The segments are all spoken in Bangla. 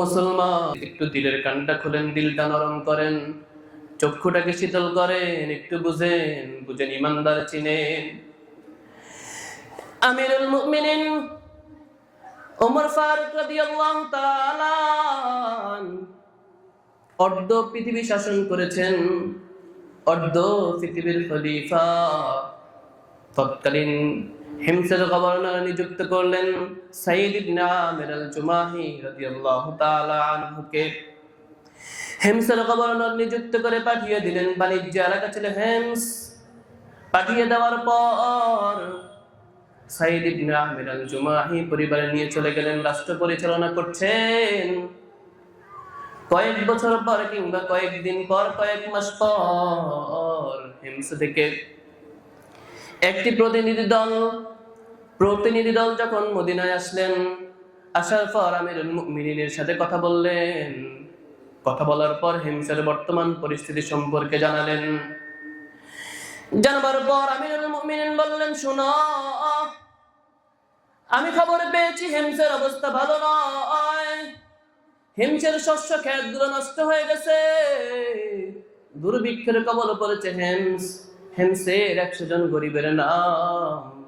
মুসলমান। একটু দিলের কানটা খুলেন, দিলটা নরম করেন। চক্ষুটাকে শীতল করেন, একটু বুঝেন বুঝেন ইমানদার চিনেন। আমিরুল মুমিনিন ওমর ফারুক রাদিয়াল্লাহু তাআলা অর্ধ পৃথিবী শাসন করেছেন, অর্ধ পৃথিবীর খলিফা। তৎকালীন হিমসের গভর্নর নিযুক্ত করলেন সাইদ ইবনে আমির আল জুমাহি রাদিয়াল্লাহু তাআলা আনহুকে। হেমসের গভর্নর নিযুক্ত করে পাঠিয়ে দিলেন। বাণিজ্য এলাকা ছিল হেমস। পাঠিয়ে দেওয়ার পর সাইদ ইবনে আমির জুমাহি পরিবারে নিয়ে চলে গেলেন, রাষ্ট্র পরিচালনা করছেন। কয়েক বছর পর কিংবা কয়েকদিন পর, কয়েক মাস পর হিমস থেকে একটি প্রতিনিধি দল প্রতিনিধি দল যখন মদিনায় আসলেন, আসার পর আমিরুল মুমিনিনের সাথে কথা বললেন। কথা বলার পর হিমসের বর্তমান পরিস্থিতি সম্পর্কে জানালেন। জানবার পর আমিরুল মুমিনিন বললেন, শোনো, আমি খবর পেয়েছি হিমসের অবস্থা ভালো নয়। হিমসের শস্য ক্ষেতগুলো নষ্ট হয়ে গেছে। দুর্ভিক্ষের কবল পড়েছে হেমস, হেমসের একশো জন গরিবের নাম।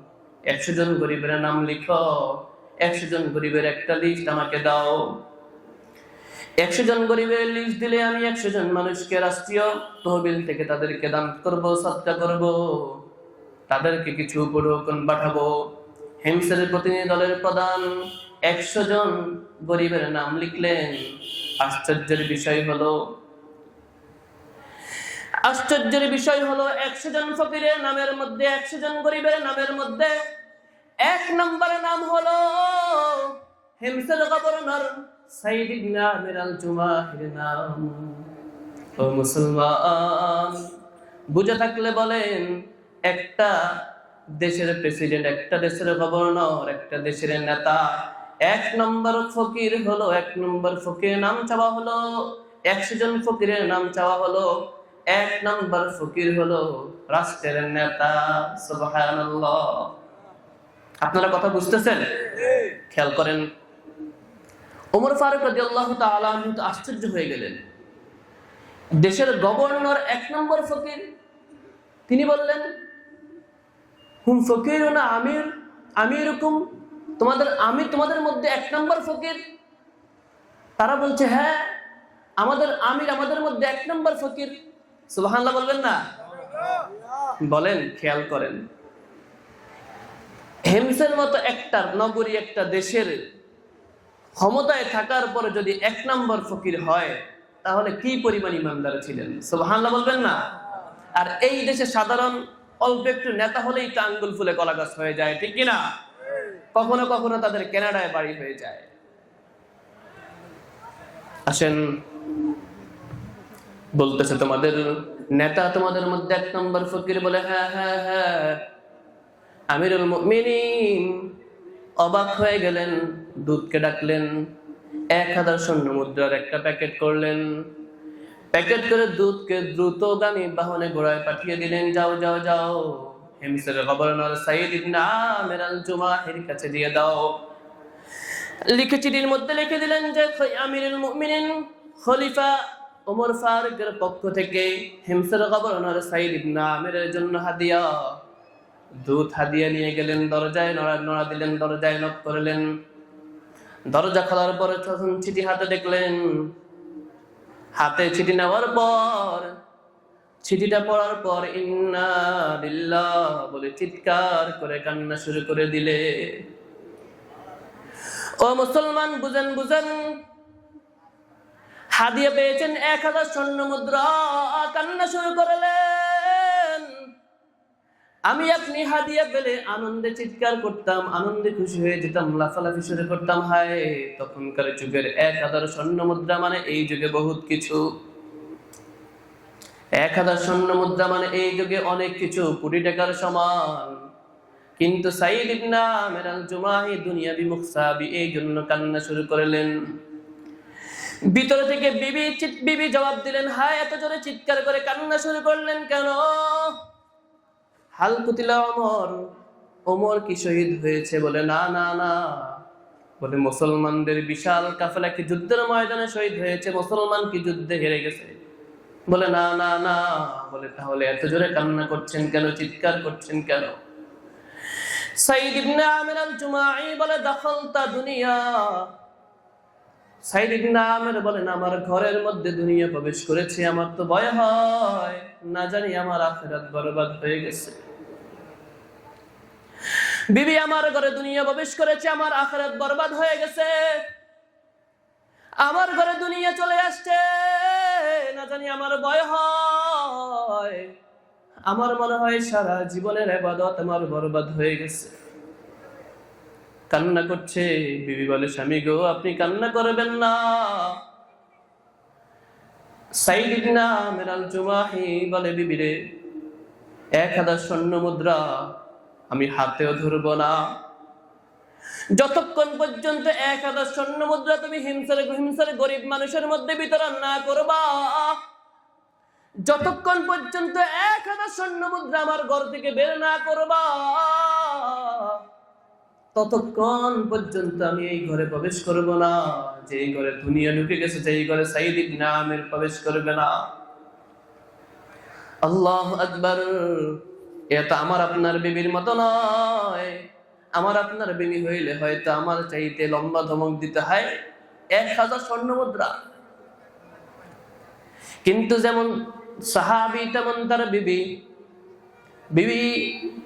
একশো জন গরিবের নাম লিখো। একশো জন গরিবের একটা লিস্ট আমাকে দাও। একশো জন গরিবের লিস্ট দিলে আমি একশো জন মানুষকে রাষ্ট্রীয় তহবিল থেকে তাদেরকে দান করব, সৎকা করব। তাদেরকে কিছু উপঢৌকন পাঠাবো। হিমসের প্রতিনিধি দলের প্রধান একশো জন গরিবের নাম লিখলেন। আশ্চর্যের বিষয় হলো আশ্চর্যের বিষয় হলো একশো জন ফকিরের নামের মধ্যে একশো জন গরিবের নামের মধ্যে এক নম্বরের নাম হলো হিমসের গভর্নর সাইদ ইবনে আমির আল জুমাহির নাম। ও মুসলমান, বুঝে থাকলে বলেন, একটা দেশের প্রেসিডেন্ট একটা দেশের গভর্নর একটা দেশের নেতা, এক নম্বর ফকির হলো, এক নম্বর ফকিরের নাম চাওয়া হলো একশো জন ফকিরের নাম চাওয়া হলো এক নম্বর ফকির হলো রাষ্ট্রের নেতা, সুবহানাল্লাহ। আপনারা কথা বুঝতেছেন? খেয়াল করেন। ওমর ফারুক রাদিয়াল্লাহু তাআলা আনহু তো আশ্চর্য হয়ে গেলেন। দেশের গভর্নর এক নম্বর ফকির, তিনি বললেন, হুম ফকির না আমির আমি এরকম তোমাদের আমি তোমাদের মধ্যে এক নম্বর ফকির। তারা বলছে হ্যাঁ আমাদের আমির আমাদের মধ্যে এক নম্বর ফকির। সুবহানাল্লাহ বলবেন না? বলেন, খেয়াল করেন। হেমসের মতো একটা নগরী একটা দেশের ক্ষমতায় থাকার পরে যদি এক নম্বর ফকির হয়, তাহলে কি পরিমাণ ইমানদার ছিলেন? সুবহানাল্লাহ বলবেন না? আর এই দেশে সাধারণ অল্প একটু নেতা হলেই তো আঙ্গুল ফুলে কলা গাছ হয়ে যায়, ঠিক কিনা কখনো কখনো তাদের কেনাডায় বাড়ি হয়ে যায়। আসেন বলতেছে তোমাদের নেতা তোমাদের মধ্যে এক নম্বর ফকির বলে হ্যাঁ হ্যাঁ হ্যাঁ আমিরুল মুমিনিন অবাক হয়ে গেলেন, দুধকে ডাকলেন, এক হাজার স্বর্ণ মুদ্রার একটা প্যাকেট করলেন, প্যাকেট করে দুধকে দ্রুত দ্রুতগামী বাহনে ঘোড়ায় পাঠিয়ে দিলেন, যাও যাও যাও হেমসের গভর্নর সাইদ ইবনে আমির কাছে দিয়ে দাও। লিখে চিঠির মধ্যে লিখে দিলেন যে আমিরুল মুমিনিন খলিফা ওমর ফারুকের পক্ষ থেকে হিমসের গভর্নর সাইদ ইবনে আমিরের জন্য হাদিয়া। দুধ হাদিয়া নিয়ে গেলেন, দরজায় নড়া নড়া দিলেন, দরজায় নক করলেন। দরজা খোলার পরে তখন চিঠি হাতে দেখলেন। হাতে চিঠি নেওয়ার পর, চিঠিটা পড়ার পর ইন্না বলে চিৎকার করে কান্না শুরু করে দিলে। ও মুসলমান, বুঝেন বুঝেন হাদিয়া পেয়েছেন এক হাজার স্বর্ণ মুদ্রা। কান্না শুরু করলেন। আমি আপনি হাদিয়া পেলে আনন্দে চিৎকার করতাম, আনন্দে খুশি হয়ে যেতাম, লাফালাফি শুরু করতাম। হায়, তখনকার যুগের এক হাজার স্বর্ণ মুদ্রা মানে এই যুগে বহুত কিছু। এক হাজার স্বর্ণ মুদ্রা মানে এই যুগে অনেক কিছু কোটি টাকার সমান। কিন্তু সাইদ ইবনা মেরাল জুমাহি দুনিয়া বিমুখ সাহাবি এই জন্য কান্না শুরু করলেন। ভিতর থেকে বিবি বিবি জবাব দিলেন, হায়, এত জোরে চিৎকার করে কান্না শুরু করলেন কেন? হাল কুতিলা অমর, ওমর কি শহীদ হয়েছে বলে, না না না। বলে, মুসলমানদের বিশাল কাফেলা কি যুদ্ধের ময়দানে শহীদ হয়েছে? মুসলমান কি যুদ্ধে হেরে গেছে? বলে, না না না। বলে, তাহলে এত জোরে কান্না করছেন কেন? চিৎকার করছেন কেন? সাইদ ইবনে আমির আল জুমাই বলে, দখলতা দুনিয়া। বলেন, আমার ঘরের মধ্যে দুনিয়া প্রবেশ করেছে, আমার তো ভয় হয়। না জানি আমার আখিরাত বরবাদ হয়ে গেছে। বিবি, আমার ঘরে দুনিয়া প্রবেশ করেছে, আমার বরবাদ হয়ে গেছে। আমার ঘরে দুনিয়া চলে আসছে, না জানি আমার ভয় হয়। আমার মনে হয় সারা জীবনের আবাদত আমার বরবাদ হয়ে গেছে। কান্না করছে, বিবি বলে, স্বামী গো, আপনি কান্না করবেন না। সাইদ ইবনে জুমাহি বলে, বিবি রে, এক হাজার স্বর্ণ মুদ্রা আমি হাতেও ধরবো না। যতক্ষণ পর্যন্ত এক হাজার স্বর্ণ মুদ্রা তুমি হিংসার হিংসার গরিব মানুষের মধ্যে বিতরণ না করবা, যতক্ষণ পর্যন্ত এক হাজার স্বর্ণ মুদ্রা আমার ঘর থেকে বের না করবা ততক্ষণ পর্যন্ত আমি এই ঘরে প্রবেশ করব না। যে ঘরে দুনিয়া ঢুকে গেছে যে ঘরে সাইদ ইবনে প্রবেশ করবে না। আল্লাহ আকবার। এটা আমার আপনার বিবির মতো নয়। আমার আপনার বিবি হইলে হয়তো আমার চাইতে লম্বা ধমক দিতে হয়। এক হাজার স্বর্ণ মুদ্রা। কিন্তু যেমন সাহাবি, তেমন তার বিবি বিবি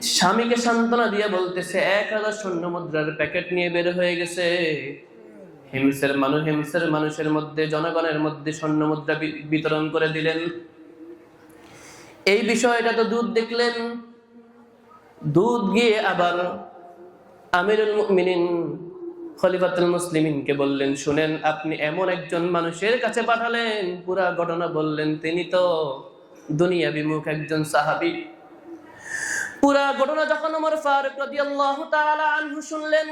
স্বামীকে সান্ত্বনা দিয়ে বলতেছে এক হাজার স্বর্ণ মুদ্রার প্যাকেট নিয়ে বের হয়ে গেছে। হিমসের মানুষ হিমসের মানুষের মধ্যে, জনগণের মধ্যে স্বর্ণ মুদ্রা বিতরণ করে দিলেন। এই বিষয়টা তো দুধ দেখলেন। দুধ গিয়ে আবার আমিরুল মুমিনিন, খলিফাতুল মুসলিমিনকে বললেন, শুনেন, আপনি এমন একজন মানুষের কাছে পাঠালেন। পুরা ঘটনা বললেন তিনি তো দুনিয়া বিমুখ একজন সাহাবী। পুরা ঘটনা যখন ওমর ফারুক রাদিয়াল্লাহু তাআলা আনহু শুনলেন,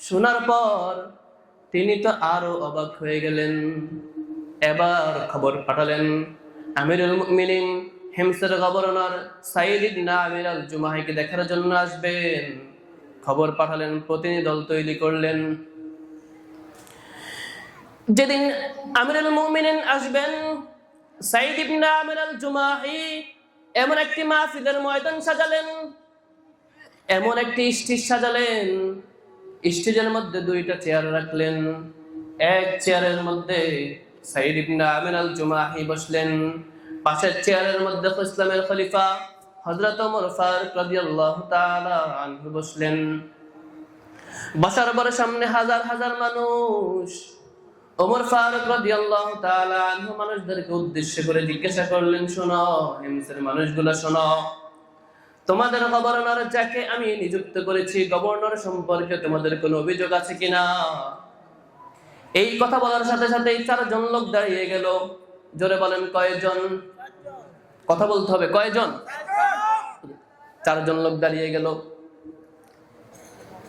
শোনার পর তিনি তো আরও অবাক হয়ে গেলেন। এবার খবর পাঠালেন, আমিরুল মুমিনিন, হিমসের গভর্নর সাইদ ইবনে আমির আল জুমাহিকে দেখার জন্য আসবেন। খবর পাঠালেন, প্রতিনিধি দল তৈরি করলেন। যেদিন আমিরুল মুমিনিন আসবেন সাইদ ইবনে আমির আল জুমাহি এমন একটি মাহফিলের ময়দান সাজালেন, এমন একটি স্টেজ সাজালেন স্টেজের মধ্যে দুইটা চেয়ার রাখলেন, এক চেয়ারের মধ্যে সাইদ ইবনে আমির আল জুমাহি বসলেন, পাশের চেয়ারের মধ্যে ইসলামের খলিফা হযরত ওমর ফারুক রাদিয়াল্লাহু তাআলা আনহু বসলেন। বসার পরে সামনে হাজার হাজার মানুষ ওমর ফারুক রাদিয়াল্লাহু তাআলা আনহু মানুষদেরকে উদ্দেশ্য করে জিজ্ঞাসা করলেন, শোনো হিমসের মানুষগুলো, শোনো, তোমাদের গভর্নর যাকে আমি নিযুক্ত করেছি, গভর্নর সম্পর্কে তোমাদের কোনো অভিযোগ আছে কিনা? এই কথা বলার সাথে সাথে এই চারজন লোক দাঁড়িয়ে গেল। জোরে বলেন, কয়জন? কথা বলতে হবে, কয়জন? চারজন লোক দাঁড়িয়ে গেল।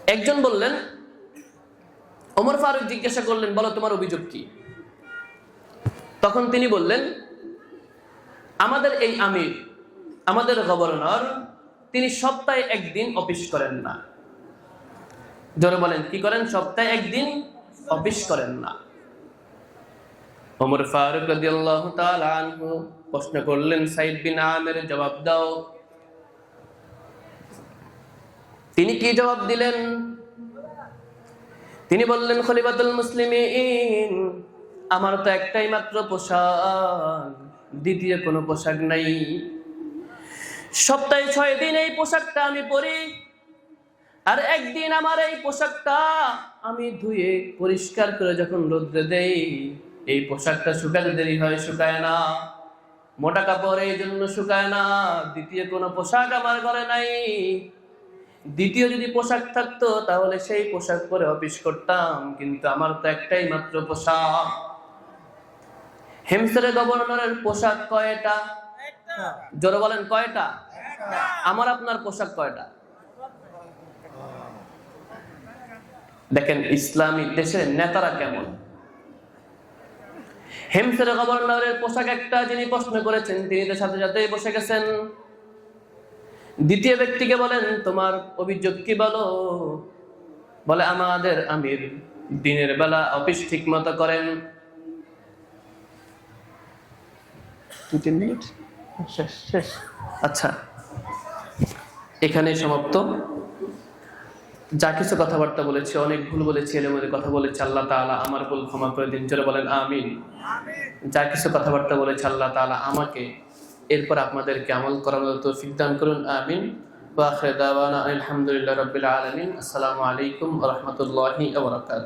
একজন বললেন ওমর ফারুক জিজ্ঞাসা করলেন, বলো, তোমার অভিযোগ কি? তখন তিনি বললেন, আমাদের এই আমির, আমাদের গভর্নর, তিনি সপ্তাহে একদিন অফিস করেন না। জোরে বলেন, কি করেন? সপ্তাহে একদিন অফিস করেন না। ওমর ফারুক প্রশ্ন করলেন, সাইদ বিন আমের, জবাব দাও। তিনি কি জবাব দিলেন? তিনি বললেন, খলিফাতুল মুসলিমিন আমার তো একটাই মাত্র পোশাক, দ্বিতীয় কোনো পোশাক নাই। সপ্তাহে ছয় দিন এই পোশাকটা আমি পরি, আর একদিন আমার এই পোশাকটা আমি ধুয়ে পরিষ্কার করে যখন রোদ্রে দেই, এই পোশাকটা শুকাতে দেরি হয়, শুকায় না। মোটা কাপড় এই জন্য শুকায় না, দ্বিতীয় কোনো পোশাক আমার ঘরে নাই। দ্বিতীয় যদি পোশাক থাকতো, তাহলে সেই পোশাক পরে অফিস করতাম, কিন্তু আমার তো একটাই মাত্র পোশাক। হেমসের গভর্নরের পোশাক কয়টা? জোরে বলেন, কয়টা? আমার, আপনার পোশাক কয়টা? দেখেন, ইসলামী দেশের নেতারা কেমন? হেমসের গভর্নরের পোশাক একটা যিনি প্রশ্ন করেছেন, তিনি তো সাথে সাথে বসে গেছেন। দ্বিতীয় ব্যক্তিকে বলেন তোমার অভিযোগ কি বলো? বলে আমাদের আমির দিনের বেলা অফিস ঠিক মতো করেন। দু তিন মিনিট? শেষ শেষ। আচ্ছা এখানে সমাপ্ত। যা কিছু কথাবার্তা বলেছি অনেক ভুল বলেছি এর মধ্যে কথা বলেছি আল্লাহ তাআলা আমার ভুল ক্ষমা করে দিন। চলে বলেন আমিন। যা কিছু কথাবার্তা বলেছি আল্লাহ তাআলা আমাকে এরপর আপনাদেরকে আমল করানোর তৌফিক দান করুন, আমিন। ওয়া আখির দাওয়ানা আলহামদুলিল্লাহ রাব্বিল আলামিন। আসসালামু আলাইকুম রাহমাতুল্লাহি ওয়া বারাকাতুহু।